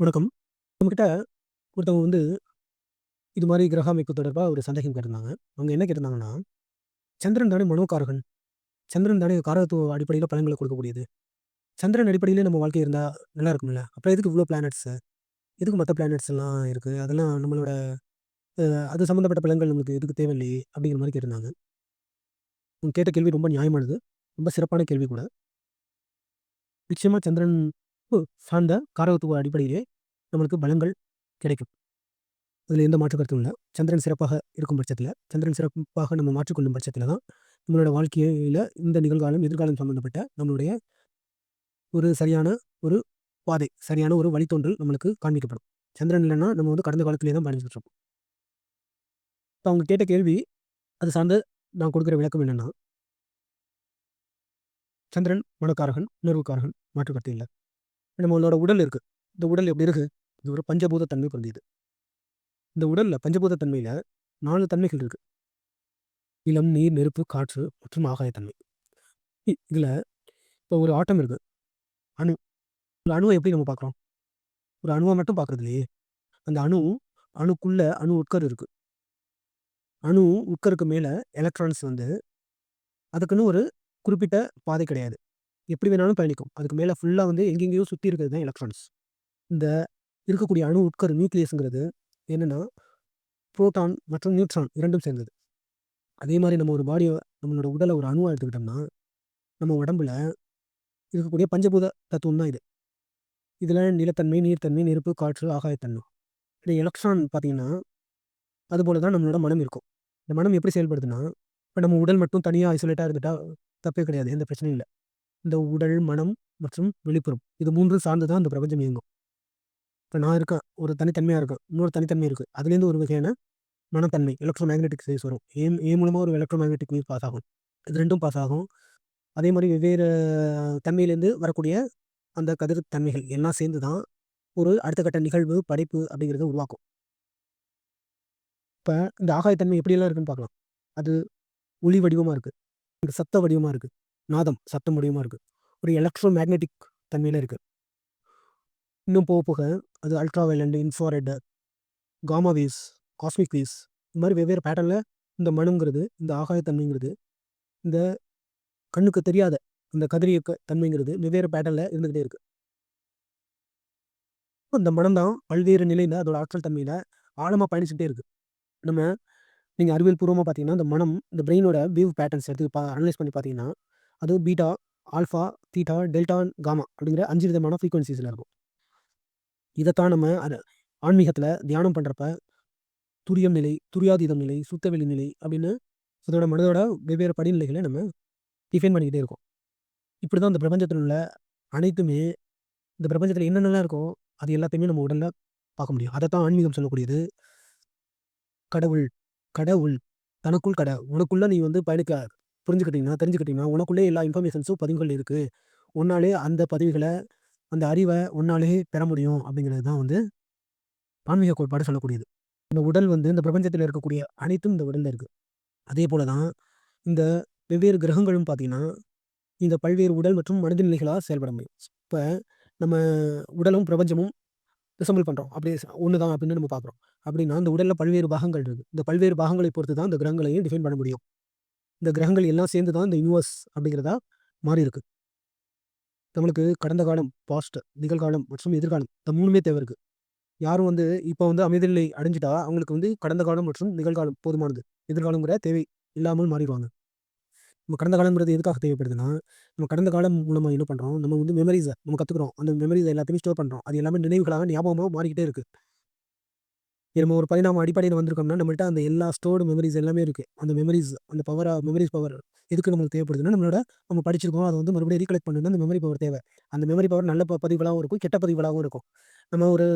வணக்கம். நம்மக்கிட்ட ஒருத்தவங்க வந்து இது மாதிரி கிரக அமைப்பு தொடர்பாக ஒரு சந்தேகம் கேட்டிருந்தாங்க. அவங்க என்ன கேட்டிருந்தாங்கன்னா, "சந்திரன் தானே மனோகாரகன். சந்திரன் தானே காரகத்துவ அடிப்படையில் பலன்களை கொடுக்கக்கூடியது. சந்திரன் அடிப்படையிலே நம்ம வாழ்க்கை இருந்தால் நல்லா இருக்கும்ல. அப்புறம் எதுக்கு இவ்வளோ பிளானட்ஸு? எதுக்கு மற்ற பிளானட்ஸ் எல்லாம் இருக்குது அதெல்லாம் நம்மளோட அது சம்மந்தப்பட்ட பலன்கள் நம்மளுக்கு எதுக்கு தேவையில்லையே?" அப்படிங்கிற மாதிரி கேட்டிருந்தாங்க. அவங்க கேட்ட கேள்வி ரொம்ப நியாயமானது. ரொம்ப சிறப்பான கேள்வி கூட. நிச்சயமாக சந்திரன் சார்ந்த காரகத்துவ அடிப்படையிலே நம்மளுக்கு பலங்கள் கிடைக்கும். அதில் எந்த மாற்று கருத்தும் இல்லை சந்திரன் சிறப்பாக இருக்கும் பட்சத்தில் சந்திரன் சிறப்பாக நம்ம மாற்றிக்கொள்ளும் பட்சத்தில் தான், நம்மளோட வாழ்க்கையில் இந்த நிகழ்காலம், எதிர்காலம் சம்மந்தப்பட்ட நம்மளுடைய ஒரு சரியான ஒரு பாதை, சரியான ஒரு வழித்தோன்றல் நம்மளுக்கு காண்பிக்கப்படும். சந்திரன் இல்லைன்னா நம்ம வந்து கடந்த காலத்திலே தான் பயணிச்சுட்டு இருப்போம். அவங்க கேட்ட கேள்வி, அது சார்ந்த நான் கொடுக்குற விளக்கம் என்னென்னா சந்திரன் மனக்காரகன் உணர்வுக்காரகன் மாற்று கருத்து நம்மளோட உடல் இருக்குது இந்த உடல் எப்படி இருக்குது இது ஒரு பஞ்சபூத தன்மை பொருந்தியது. இந்த உடலில் பஞ்சபூத தன்மையில் நாலு தன்மைகள் இருக்குது நிலம், நீர், நெருப்பு, காற்று மற்றும் ஆகாயத்தன்மை. இ இப்போ ஒரு ஆட்டம் இருக்குது அணு. ஒரு அணுவை எப்படி நம்ம பார்க்குறோம்? ஒரு அணுவை மட்டும் பார்க்குறது இல்லையே. அந்த அணு, அணுக்குள்ளே அணு உட்கர் இருக்குது அணு உட்கருக்கு மேலே எலக்ட்ரான்ஸ் வந்து அதுக்குன்னு ஒரு குறிப்பிட்ட பாதை கிடையாது. எப்படி வேணாலும் பயணிக்கும். அதுக்கு மேலே ஃபுல்லாக வந்து எங்கெங்கேயோ சுற்றி இருக்கிறது தான் எலக்ட்ரான்ஸ். இந்த இருக்கக்கூடிய அணு உட்கரு நியூக்ளியஸுங்கிறது என்னென்னா புரோட்டான் மற்றும் நியூட்ரான் இரண்டும் சேர்ந்தது. அதே மாதிரி நம்ம ஒரு பாடியை நம்மளோட உடலை ஒரு அணுவாக எடுத்துக்கிட்டோம்னா, நம்ம உடம்புல இருக்கக்கூடிய பஞ்சபூத தத்துவம் தான் இது. இதில் நிலத்தன்மை, நீர்த்தன்மை, நெருப்பு, காற்று, ஆகாயத்தன்மை. இந்த எலக்ட்ரான் பார்த்தீங்கன்னா, அதுபோல் தான் நம்மளோட மனம் இருக்கும். இந்த மனம் எப்படி செயல்படுதுன்னா, இப்போ நம்ம உடல் மட்டும் தனியாக ஐசோலேட்டாக இருந்துட்டால் தப்பே கிடையாது. எந்த பிரச்சனையும் இல்லை இந்த உடல், மனம் மற்றும் வெளிப்புறம். இது மூன்று சார்ந்து தான் இந்த பிரபஞ்சம் இயங்கும். இப்போ நான் இருக்கேன். ஒரு தனித்தன்மையாக இருக்கேன். இன்னொரு தனித்தன்மை இருக்குது அதுலேருந்து ஒரு வகையான மனத்தன்மை, எலக்ட்ரோ மேக்னெட்டிக் வேவ்ஸ் வரும். ஏ ஏ மூலமாக ஒரு எலக்ட்ரோ மேக்னெட்டிக் வேவ் பாஸ் ஆகும். இது ரெண்டும் பாஸ் ஆகும். அதே மாதிரி வெவ்வேறு தன்மையிலேருந்து வரக்கூடிய அந்த கதிர் தன்மைகள் எல்லாம் சேர்ந்து தான் ஒரு அடுத்த கட்ட நிகழ்வு, படைப்பு அப்படிங்கிறத உருவாக்கும். இப்போ இந்த ஆகாயத்தன்மை எப்படியெல்லாம் இருக்குன்னு பார்க்கலாம். அது ஒளி வடிவமாக இருக்குது சத்த வடிவமாக இருக்குது நாதம், சத்தம் முடியுமா இருக்கு. ஒரு எலக்ட்ரோ மேக்னெட்டிக் தன்மையில இருக்கு. இன்னும் போக போக அது ultraviolet, infrared, gamma waves, cosmic waves இந்த மாதிரி வெவ்வேறு பேட்டர்னில் இந்த மனுங்கிறது இந்த ஆகாயத்தன்மைங்கிறது, இந்த கண்ணுக்கு தெரியாத இந்த கதிரியக்க தன்மைங்கிறது வெவ்வேறு பேட்டர்னில் இருந்துகிட்டே இருக்குது இந்த மனம் தான் பல்வேறு நிலையில் அதோட ஆற்றல் தன்மையில் ஆழமாக பயணிச்சுக்கிட்டே இருக்குது நம்ம நீங்கள் அறிவியல் பூர்வமாக பார்த்தீங்கன்னா, இந்த மனம் இந்த பிரெயினோட வியூ பேட்டர்ன்ஸ் எடுத்து பா அனலைஸ் பண்ணி பார்த்தீங்கன்னா, அது beta, alpha, theta, delta, gamma அப்படிங்கிற அஞ்சு விதமான ஃப்ரீக்குவன்சிஸில் இருக்கும். இதைத்தான் நம்ம அது ஆன்மீகத்தில் தியானம் பண்ணுறப்ப துரியம் நிலை, துரியாதீதம் நிலை, சுத்தவெளி நிலை அப்படின்னு அதோட மனதோட வெவ்வேறு படிநிலைகளை நம்ம டிஃபைன் பண்ணிக்கிட்டே இருக்கோம். இப்படி தான் இந்த பிரபஞ்சத்தில் உள்ள அனைத்துமே இந்த பிரபஞ்சத்தில் என்னென்னலாம் இருக்கோ, அது எல்லாத்தையுமே நம்ம உடலில் பார்க்க முடியும். அதை தான் ஆன்மீகம் சொல்லக்கூடியது. கடவுள் கடவுள் தனக்குள் கடை உனக்குள்ளே நீ வந்து பயணிக்க புரிஞ்சுக்கிட்டீங்கன்னா, தெரிஞ்சுக்கிட்டீங்கன்னா, உனக்குள்ளே எல்லா இன்ஃபர்மேஷன்ஸும் பதிவுகள் இருக்குது உன்னாலே அந்த பதவிகளை அந்த அறிவை உன்னாலே பெற முடியும் அப்படிங்கிறது தான் வந்து ஆன்மீக கோட்பாடு சொல்லக்கூடியது. இந்த உடல் வந்து இந்த பிரபஞ்சத்தில் இருக்கக்கூடிய அனைத்தும் இந்த உடலில் இருக்குது அதே போல தான் இந்த வெவ்வேறு கிரகங்களும் பார்த்தீங்கன்னா, இந்த பல்வேறு உடல் மற்றும் மனித நிலைகளாக செயல்பட முடியும். இப்போ நம்ம உடலும், பிரபஞ்சமும் டிசம்பிள் பண்ணுறோம் அப்படியே ஒன்று தான் அப்படின்னு நம்ம பார்க்குறோம். அப்படின்னா இந்த உடலில் பல்வேறு பாகங்கள் இருக்குது இந்த பல்வேறு பாகங்களை பொறுத்து தான் இந்த கிரகங்களையும் டிஃபைன் பண்ண முடியும். இந்த கிரகங்கள் எல்லாம் சேர்ந்து தான் இந்த யூனிவர்ஸ் அப்படிங்கிறதா மாறியிருக்கு. நம்மளுக்கு கடந்த காலம், பாஸ்ட், நிகழ்காலம் மற்றும் எதிர்காலம் இந்த மூணுமே தேவை இருக்கு. யாரும் வந்து இப்போ வந்து அமைதிநிலை அடைஞ்சிட்டா அவங்களுக்கு வந்து கடந்த காலம் மற்றும் நிகழ்காலம் போதுமானது. எதிர்காலங்கிற தேவை இல்லாமல் மாறிடுவாங்க நம்ம கடந்த காலம்ங்கிறது எதுக்காக தேவைப்படுதுன்னா, நம்ம கடந்த காலம் மூலமாக என்ன பண்ணுறோம் நம்ம வந்து மெமரிஸை நம்ம கற்றுக்குறோம் அந்த மெமரீஸ எல்லாத்தையுமே ஸ்டோர் பண்ணுறோம் அது எல்லாமே நினைவுகளாக, ஞாபகமாக மாறிக்கிட்டே இருக்குது நம்ம ஒரு பரிணாம அடிப்படையில் வந்திருக்கோம்னா, நம்மள்ட்ட அந்த எல்லா ஸ்டோர்டு மெமரிஸ் எல்லாமே இருக்குது அந்த மெமரிஸ் அந்த பவராக மெமரிஸ் பவர் எதுக்கு நம்மளுக்கு தேவைப்படுதுன்னா, நம்மளோட நம்ம படிச்சிருக்கோம். அதை வந்து மறுபடியும் ரீகலெக்ட் பண்ணணும்னா அந்த மெமரி பவர் தேவை. அந்த மெமரி பவர் நல்ல பதிவுகளாகவும் இருக்கும், கெட்ட பதிவுகளாகவும் இருக்கும். நம்ம ஒரு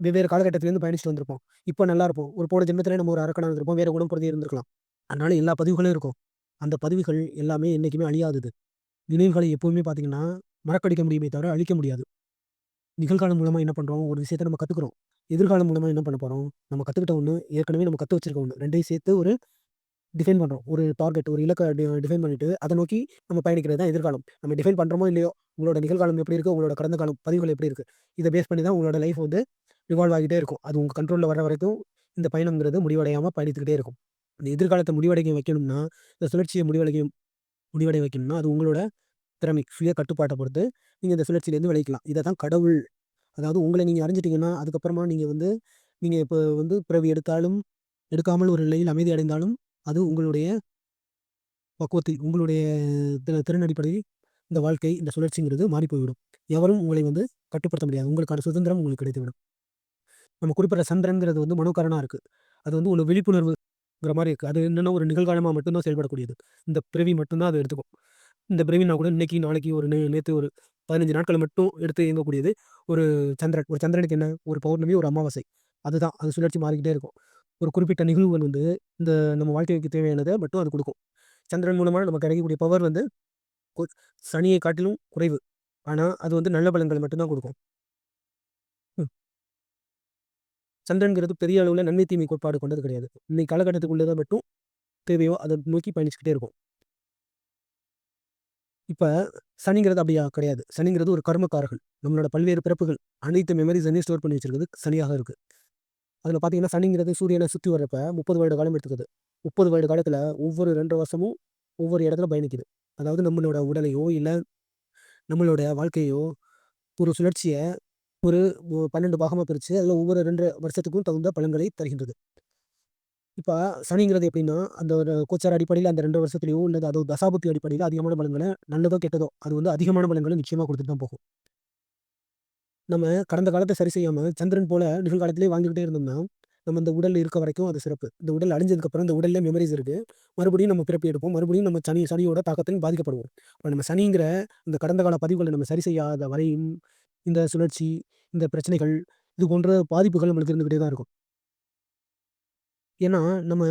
வெவ்வேறு காலகட்டத்திலேருந்து பயணிச்சுட்டு வந்திருப்போம். இப்போ நல்லா இருப்போம். ஒரு போன ஜென்மத்தில் நம்ம ஒரு அரக்கனா இருந்திருப்போம். வேறு குணம் பொருந்தி இருந்திருக்கலாம். அதனால எல்லா பதிவுகளும் இருக்கும். அந்த பதிவுகள் எல்லாமே என்றைக்குமே அழியாதது. நினைவுகளை எப்பவுமே பார்த்தீங்கன்னா, மறக்கடிக்க முடியுமே தவிர அழிக்க முடியாது. நிகழ்காலம் மூலமாக என்ன பண்ணுறோம் ஒரு விஷயத்த நம்ம கற்றுக்குறோம் எதிர்காலம் மூலமாக என்ன பண்ண போகிறோம் நம்ம கற்றுக்கிட்ட ஒன்று ஏற்கனவே நம்ம கற்று வச்சிருக்க ஒன்று ரெண்டையும் சேர்த்து ஒரு டிஃபைன் பண்ணுறோம் ஒரு டார்கெட் ஒரு இலக்கை டிஃபைன் பண்ணிவிட்டு அதை நோக்கி நம்ம பயணிக்கிறது தான் எதிர்காலம். நம்ம டிஃபைன் பண்ணுறோமோ இல்லையோ உங்களோட நிகழ்காலம் எப்படி இருக்குது உங்களோட கடந்த காலம் பதிவுகள் எப்படி இருக்குது இதை பேஸ் பண்ணி தான் உங்களோட லைஃப் வந்து ரிவால்வ் ஆகிட்டே இருக்கும். அது உங்கள் கண்ட்ரோலில் வர வரைக்கும் இந்த பயணங்கிறது முடிவடையாமல் பயணித்துக்கிட்டே இருக்கும். இந்த எதிர்காலத்தை முடிவடைக்க வைக்கணும்னா இந்த சுழற்சியை முடிவடைக்க முடிவடைய வைக்கணும்னா அது உங்களோட திறமை சுய கட்டுப்பாட்டை பொறுத்து நீங்கள் இந்த சுழற்சியிலேருந்து விளைக்கலாம் இதை தான் கடவுள் அதாவது உங்களை நீங்கள் அறிஞ்சிட்டிங்கன்னா அதுக்கப்புறமா நீங்கள் வந்து நீங்கள் இப்போ வந்து பிறவி எடுத்தாலும் எடுக்காமல் ஒரு நிலையில் அமைதி அடைந்தாலும் அது உங்களுடைய பக்குவத்தில் உங்களுடைய திறன் அடிப்படையில் இந்த வாழ்க்கை இந்த சுழற்சிங்கிறது மாறி போய்விடும் எவரும் உங்களை வந்து கட்டுப்படுத்த முடியாது. உங்களுக்கான சுதந்திரம் உங்களுக்கு கிடைத்துவிடும். நம்ம குறிப்பிட்ட சந்திரன்கிறது வந்து மனோகரனாக இருக்குது அது வந்து ஒரு விழிப்புணர்வுங்கிற மாதிரி இருக்குது அது என்னென்னா ஒரு நிகழ்காலமாக மட்டும்தான் செயல்படக்கூடியது. இந்த பிறவி மட்டும்தான் அதை எடுத்துக்கும். இந்த பிரவீனா கூட இன்னைக்கு நாளைக்கு ஒரு நே நேற்று ஒரு பதினஞ்சு நாட்கள் மட்டும் எடுத்து இயங்கக்கூடியது ஒரு சந்திரன். ஒரு சந்திரனுக்கு என்ன? ஒரு பௌர்ணமி ஒரு அமாவாசை. அதுதான். அது சுழற்சி மாறிக்கிட்டே இருக்கும். ஒரு குறிப்பிட்ட நிகழ்வுகள் வந்து இந்த நம்ம வாழ்க்கைக்கு தேவையானதை மட்டும் அது கொடுக்கும். சந்திரன் மூலமாக நமக்கு கிடைக்கக்கூடிய பவர் வந்து சனியை காட்டிலும் குறைவு. ஆனால் அது வந்து நல்ல பலன்களை மட்டும்தான் கொடுக்கும். சந்திரன்கிறது பெரிய அளவில் நன்மை தீமை கோட்பாடு கொண்டது கிடையாது. இன்னைக்கு காலகட்டத்துக்குள்ளே மட்டும் தேவையோ அதை நோக்கி பயணிச்சுக்கிட்டே இருக்கும். இப்போ சனிங்கிறது அப்படியா கிடையாது. சனிங்கிறது ஒரு கர்மக்காரர்கள். நம்மளோட பல்வேறு பிறப்புகள் அனைத்து மெமரிஸ் ஸ்டோர் பண்ணி வச்சிருக்கிறது சனியாக இருக்குது அதில் பார்த்தீங்கன்னா சனிங்கிறது சூரியனை சுற்றி வர்றப்ப முப்பது வருட காலம் எடுத்துக்குது. முப்பது வருட காலத்தில் ஒவ்வொரு ரெண்டு வருஷமும் ஒவ்வொரு இடத்துல பயணிக்குது. அதாவது நம்மளோட உடலையோ இல்லை நம்மளோட வாழ்க்கையோ ஒரு சுழற்சியை ஒரு பன்னெண்டு பாகமாக பிரித்து அதில் ஒவ்வொரு ரெண்டு வருஷத்துக்கும் தகுந்த பலன்களை தருகின்றது. இப்போ சனிங்கிறது எப்படின்னா அந்த ஒரு கோச்சார அடிப்படையில் அந்த ரெண்டு வருஷத்துலையோ இல்லை அது தசாபுத்தி அடிப்படையில் அதிகமான பலன்களை நல்லதோ கெட்டதோ அது வந்து அதிகமான பலன்களை நிச்சயமாக கொடுத்துட்டு தான் போகும். நம்ம கடந்த காலத்தை சரி செய்யாமல் சந்திரன் போல நிகழ்காலத்திலே வாங்கிக்கிட்டே இருந்தோம்னா நம்ம இந்த உடல் இருக்க வரைக்கும் அது சிறப்பு. இந்த உடல் அழிஞ்சதுக்கப்புறம் இந்த உடல்ல மெமரிஸ் இருக்குது மறுபடியும் நம்ம பிறப்பி எடுப்போம். மறுபடியும் நம்ம சனி சனியோட தாக்கத்தையும் பாதிக்கப்படுவோம். இப்போ நம்ம சனிங்கிற இந்த கடந்த கால பதிவுகளை நம்ம சரி செய்யாத வரையும் இந்த சுழற்சி இந்த பிரச்சனைகள் இது போன்ற பாதிப்புகள் நம்மளுக்கு இருந்துக்கிட்டே தான் இருக்கும். ஏன்னா நம்ம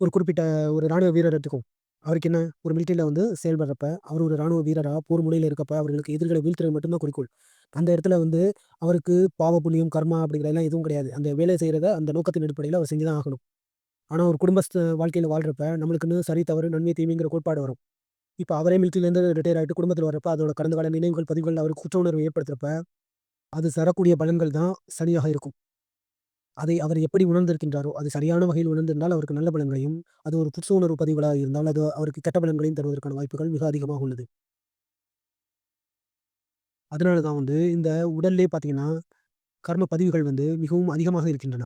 ஒரு குறிப்பிட்ட ஒரு ராணுவ வீரர் எடுத்துக்கோம் அவருக்கு என்ன? ஒரு மிலிட்டரியில் வந்து செயல்படுறப்ப அவர் ஒரு ராணுவ வீரராக போர் முறையில் இருக்கப்ப அவர்களுக்கு எதிர்களை வீழ்த்துறது மட்டும்தான் குறிக்கோள். அந்த இடத்துல வந்து அவருக்கு பாவ புண்ணியம் கர்மா அப்படிங்கிறதெல்லாம் எதுவும் கிடையாது. அந்த வேலை செய்கிறத அந்த நோக்கத்தின் அடிப்படையில் அவர் செஞ்சு தான் ஆகணும். ஆனால் ஒரு குடும்ப வாழ்க்கையில் வாழ்கிறப்ப நம்மளுக்குன்னு சரி தவறு நன்மை தீமைங்கிற கோட்பாடு வரும். இப்போ அவரே மிலிட்டரியிலேருந்து ரிட்டையர் ஆகிட்டு குடும்பத்தில் வரப்ப அதோட கடந்த கால நினைவுகள் பதிவுகள் அவர் குற்ற உணர்வு ஏற்படுத்துறப்ப அது தரக்கூடிய பலன்கள் தான் சரியாக இருக்கும். அதை அவர் எப்படி உணர்ந்திருக்கின்றாரோ அது சரியான வகையில் உணர்ந்திருந்தால் அவருக்கு நல்ல பலன்களையும் அது ஒரு புற்று உணர்வு பதிவுகளாக இருந்தால் அது அவருக்கு கெட்ட பலன்களையும் தருவதற்கான வாய்ப்புகள் மிக அதிகமாக உள்ளது. அதனால தான் வந்து இந்த உடல்லே பார்த்தீங்கன்னா கர்ம பதிவுகள் வந்து மிகவும் அதிகமாக இருக்கின்றன.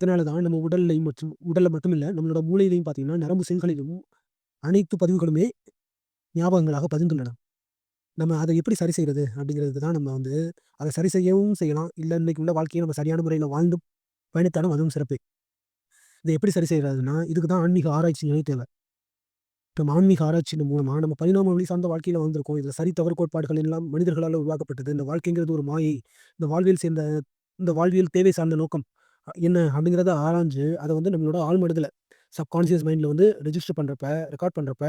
இதனால தான் நம்ம உடல்லையும் மற்றும் உடலில் மட்டும் இல்லை நம்மளோட மூளையிலையும் பார்த்தீங்கன்னா நரம்பு செல்களிலும் அனைத்து பதிவுகளுமே ஞாபகங்களாக பதிந்துள்ளன. நம்ம அதை எப்படி சரி செய்கிறது அப்படிங்கிறது தான் நம்ம வந்து அதை சரி செய்யவும் செய்யலாம். இல்லை இன்றைக்கி உள்ள வாழ்க்கையை நம்ம சரியான முறையில் வாழ்ந்து பயணித்தாலும் அதுவும் சிறப்பு. இதை எப்படி சரி செய்கிறதுனா இதுக்கு தான் ஆன்மீக ஆராய்ச்சிகளே தேவை. இப்போ ஆன்மீக ஆராய்ச்சியின் மூலமாக நம்ம பரிணாம வழி சார்ந்த வாழ்க்கையில் வந்திருக்கோம் இதில் சரி தவறு கோட்பாடுகள் எல்லாம் மனிதர்களால் உருவாக்கப்பட்டது. இந்த வாழ்க்கைங்கிறது ஒரு மாயை. இந்த வாழ்வியல் சேர்ந்த இந்த வாழ்வியல் தேவை சார்ந்த நோக்கம் என்ன அப்படிங்கிறத ஆராய்ஞ்சு அதை வந்து நம்மளோட ஆழ்மனதில் சப்கான்சியஸ் மைண்டில் வந்து ரெஜிஸ்டர் பண்ணுறப்ப ரெக்கார்ட் பண்ணுறப்ப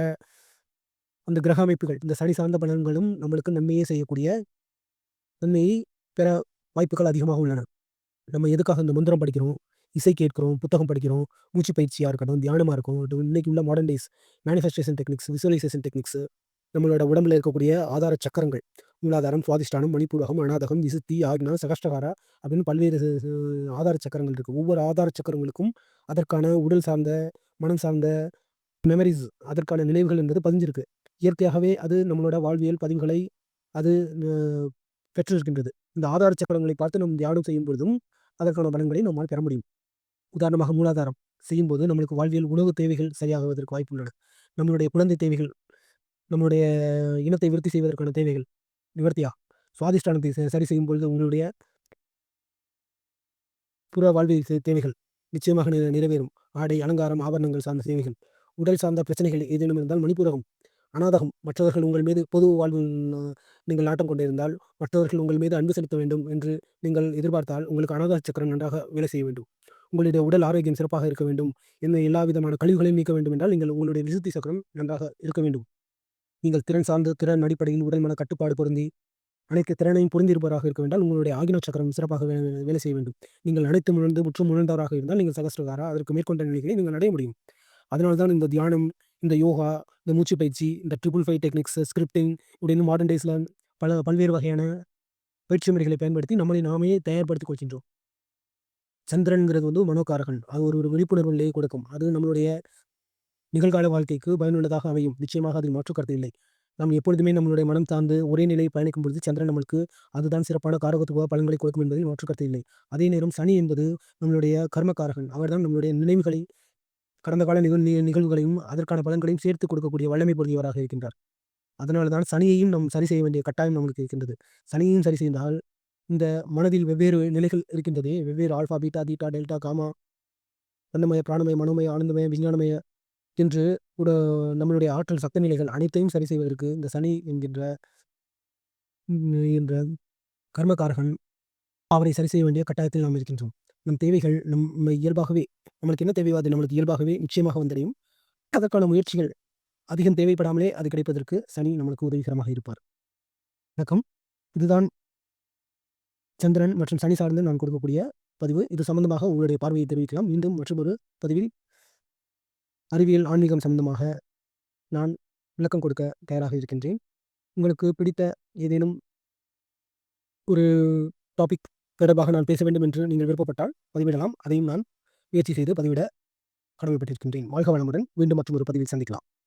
அந்த கிரக அமைப்புகள் இந்த சனி சார்ந்த பலன்களும் நம்மளுக்கு நன்மையே செய்யக்கூடிய நன்மையை பெற வாய்ப்புகள் அதிகமாக உள்ளன. நம்ம எதுக்காக இந்த மந்திரம் படிக்கிறோம் இசை கேட்கிறோம் புத்தகம் படிக்கிறோம் மூச்சு பயிற்சியாக இருக்கட்டும் தியானமாக இருக்கும் இன்னைக்கு உள்ள modern days manifestation techniques visualisation techniques நம்மளோட உடம்புல இருக்கக்கூடிய ஆதார சக்கரங்கள் மூலாதாரம் சுவாதிஷ்டானம் மணிப்பூரகம் அனாதகம் விசுத்தி ஆக்னா சகஷ்டகாரா அப்படின்னு பல்வேறு ஆதார சக்கரங்கள் இருக்குது ஒவ்வொரு ஆதார சக்கரங்களுக்கும் அதற்கான உடல் சார்ந்த மனம் சார்ந்த மெமரிஸ் அதற்கான நினைவுகள் என்பது பதிஞ்சிருக்கு. இயற்கையாகவே அது நம்மளோட வாழ்வியல் பதிவுகளை அது பெற்றிருக்கின்றது. இந்த ஆதார சக்கரங்களை பார்த்து நம் தியானம் செய்யும் பொழுதும் அதற்கான பலன்களை நம்மால் பெற முடியும். உதாரணமாக மூலாதாரம் செய்யும்போது நம்மளுக்கு வாழ்வியல் உணவு தேவைகள் சரியாகுவதற்கு வாய்ப்பு உள்ளன நம்மளுடைய குழந்தை தேவைகள் நம்மளுடைய இனத்தை விருத்தி செய்வதற்கான தேவைகள் நிவர்த்தியா? சுவாதிஷ்டானத்தை சரி செய்யும் பொழுது உங்களுடைய புற வாழ்வியல் தேவைகள் நிச்சயமாக நிறைவேறும். ஆடை அலங்காரம் ஆபரணங்கள் சார்ந்த தேவைகள் உடல் சார்ந்த பிரச்சனைகள் ஏதேனும் இருந்தால் மணிப்பூரகம். அனாதகம். மற்றவர்கள் உங்கள் மீது பொது வாழ்வில் நீங்கள் நாட்டம் கொண்டிருந்தால் மற்றவர்கள் உங்கள் மீது அன்பு செலுத்த வேண்டும் என்று நீங்கள் எதிர்பார்த்தால் உங்களுக்கு அனாத சக்கரம் நன்றாக வேலை செய்ய வேண்டும். உங்களுடைய உடல் ஆரோக்கியம் சிறப்பாக இருக்க வேண்டும். எந்த எல்லா விதமான கழிவுகளையும் நீக்க வேண்டும் என்றால் நீங்கள் உங்களுடைய விசுத்தி சக்கரம் நன்றாக இருக்க வேண்டும். நீங்கள் திறன் சார்ந்த திறன் அடிப்படையில் உடல் மன கட்டுப்பாடு பொருந்தி அனைத்து திறனையும் புரிந்திருப்பவராக இருக்க வேண்டால் உங்களுடைய ஆகின சக்கரம் சிறப்பாக வேலை செய்ய வேண்டும். நீங்கள் அனைத்து முழந்து முற்றும் உணர்ந்தவராக இருந்தால் நீங்கள் சகஸ்ரகாரா அதற்கு மேற்கொண்ட நிலைகளை நீங்கள் அடைய முடியும். அதனால்தான் இந்த தியானம், இந்த யோகா, இந்த மூச்சுப் பயிற்சி, இந்த ட்ரிபிள் ஃபைவ் டெக்னிக்ஸ், ஸ்கிரிப்டிங் இப்படின்னு மாடர்ன் டேஸில் பல பல்வேறு வகையான பயிற்சி முறைகளை பயன்படுத்தி நம்மளை நாமே தயார்படுத்திக் கொள்கின்றோம். சந்திரன்ங்கிறது வந்து மனோகாரகன். அது ஒரு ஒரு விழிப்புணர்வு நிலையை கொடுக்கும். அது நம்மளுடைய நிகழ்கால வாழ்க்கைக்கு பயனுள்ளதாக அமையும். நிச்சயமாக அதில் மாற்று கருத்து இல்லை. நாம் எப்பொழுதுமே நம்மளுடைய மனம் சார்ந்து ஒரே நிலையை பயணிக்கும் பொழுது சந்திரன் நம்மளுக்கு அதுதான் சிறப்பான காரகத்துவ பலன்களை கொடுக்கும் என்பதில் மாற்று கருத்து இல்லை. அதே நேரம் சனி என்பது நம்மளுடைய கர்மகாரகன். அவர்தான் நம்மளுடைய நினைவுகளை கடந்த கால நிகழ் நிகழ்வுகளையும் அதற்கான பலன்களையும் சேர்த்து கொடுக்கக்கூடிய வல்லமை பொருந்தியவராக இருக்கின்றார். அதனால தான் சனியையும் நம் சரி செய்ய வேண்டிய கட்டாயம் நம்மளுக்கு இருக்கின்றது. சனியையும் சரி செய்தால் இந்த மனதில் வெவ்வேறு நிலைகள் இருக்கின்றதே வெவ்வேறு alpha, beta, theta, delta, gamma அந்தமய பிராணமய, மனோமய, ஆனந்தமய, விஞ்ஞானமய என்று கூட நம்மளுடைய ஆற்றல் சக்த நிலைகள் அனைத்தையும் சரி செய்வதற்கு இந்த சனி என்கின்ற என்ற கர்மகாரகன் அவரை சரி செய்ய வேண்டிய கட்டாயத்தில் நாம் இருக்கின்றோம். நம் தேவைகள் நம்ம இயல்பாகவே நம்மளுக்கு என்ன தேவையோ அது நம்மளுக்கு இயல்பாகவே நிச்சயமாக வந்தடையும். அதற்கான முயற்சிகள் அதிகம் தேவைப்படாமலே அது கிடைப்பதற்கு சனி நம்மளுக்கு உதவிகரமாக இருப்பார். வணக்கம். இதுதான் சந்திரன் மற்றும் சனி சார்ந்து நான் கொடுக்கக்கூடிய பதிவு. இது சம்பந்தமாக உங்களுடைய பார்வையை தெரிவிக்கலாம். மீண்டும் மற்றொரு பதிவில் அறிவியல், ஆன்மீகம் சம்பந்தமாக நான் விளக்கம் கொடுக்க தயாராக இருக்கின்றேன். உங்களுக்கு பிடித்த ஏதேனும் ஒரு டாபிக் தொடர்பாக நான் பேச வேண்டும் என்று நீங்கள் விருப்பப்பட்டால் பதிவிடலாம். அதையும் நான் முயற்சி செய்து பதிவிட கடமைப்பட்டிருக்கின்றேன். வாழ்க வளமுடன். மீண்டும் மற்றும் ஒரு பதிவில் சந்திக்கலாம்.